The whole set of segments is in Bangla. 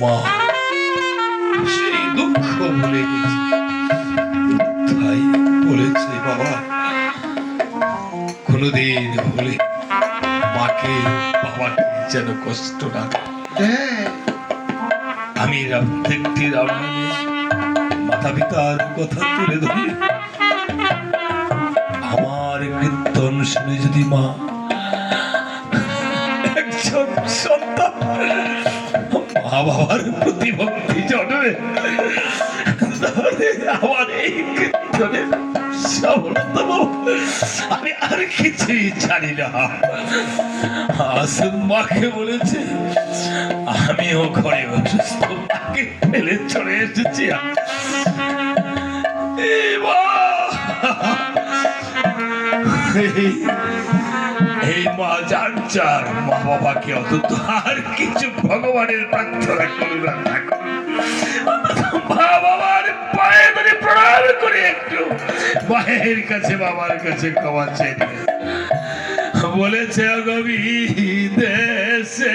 মা। সেই দুঃখ ভুলে গেছে। বলেছে বাবা, কোনোদিন ভুলে মাকে বাবাকে যেন কষ্ট না আমি প্রত্যেকটি রান্নায় মাতা পিতার কথা তুলে ধরি। আমার কীর্তন শুনে যদি মা একজন সন্তান মা বাবার প্রতি ভক্তি জন্মে এই কীর্তনের সফলতা আমি আর কিছুই জানি না আসুন মাকে বলেছে, আমিও ঘরে অসুস্থ মাকে ফেলে চলে এসেছি মা! এই- মা যার মা বাবাকে অন্তত আর কিছু ভগবানের প্রার্থনা করুন মা বাবার পায়ে ধরে প্রণাম করে একটু মায়ের কাছে, বাবার কাছে ক্ষমা চাই বলেছে গবি দেশে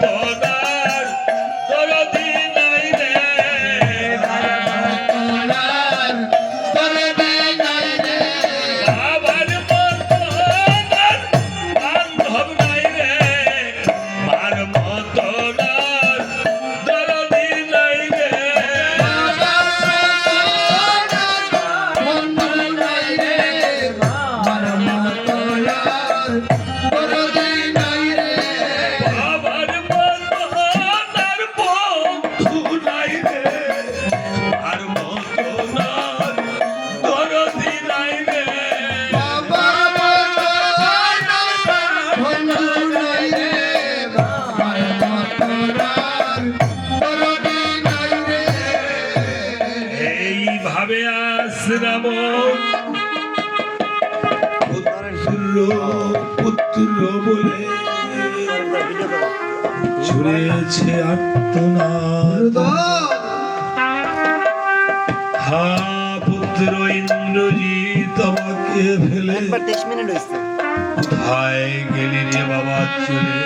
Oh, এইভাবে আশ্রাম পুত্র পুত্র বলে ছুড়েছে আত্মনাদ। হা পুত্র ইন্দ্রজিৎ আমাকে ফেলে। কোথায় গেলি রে বাবা চলে?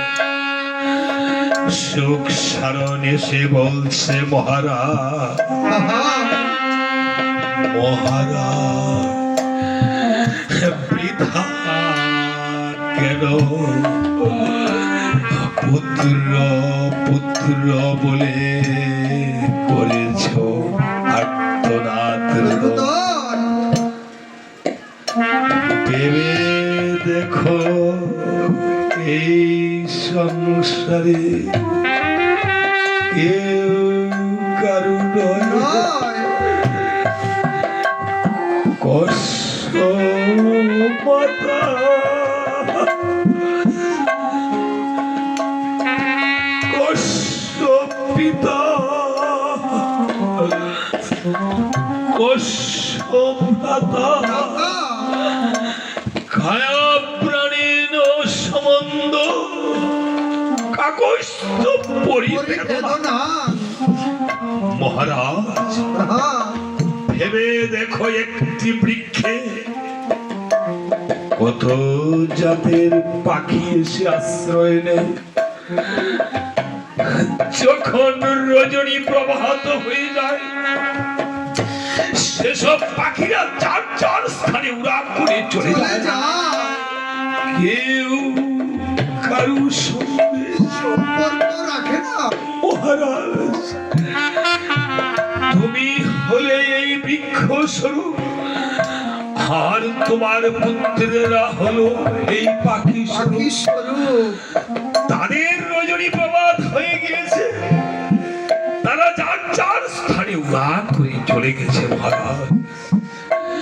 সুখ সারণ এসে বলছে মহারাজ। মহারাজ বৃথা কেন পুত্র পুত্র বলে করেছ আত্মনাথ ভেবে দেখো এই সংসারে কেউ খায়া প্রাণীর সম্বন্ধ কাকস্ত পরিবেদনা মহারাজ ভেবে দেখো একটি বৃক্ষে কত জাতের পাখি এসে আশ্রয় নেয়? যখন রজনী প্রভাত হয়ে যায় সেসব পাখিরা চার চার স্থানে উড়া করে চলে যায়। কেউ কারু সঙ্গে মহারাজ তুমি হলে এই বৃক্ষ স্বরূপ আর তোমার পুত্রেরা হলো এই পাখি স্বরূপ। তাদের রজনী প্রবাদ হয়ে গিয়েছে। তারা যার যার স্থানে উড়া করে চলে গেছে মহারাজ।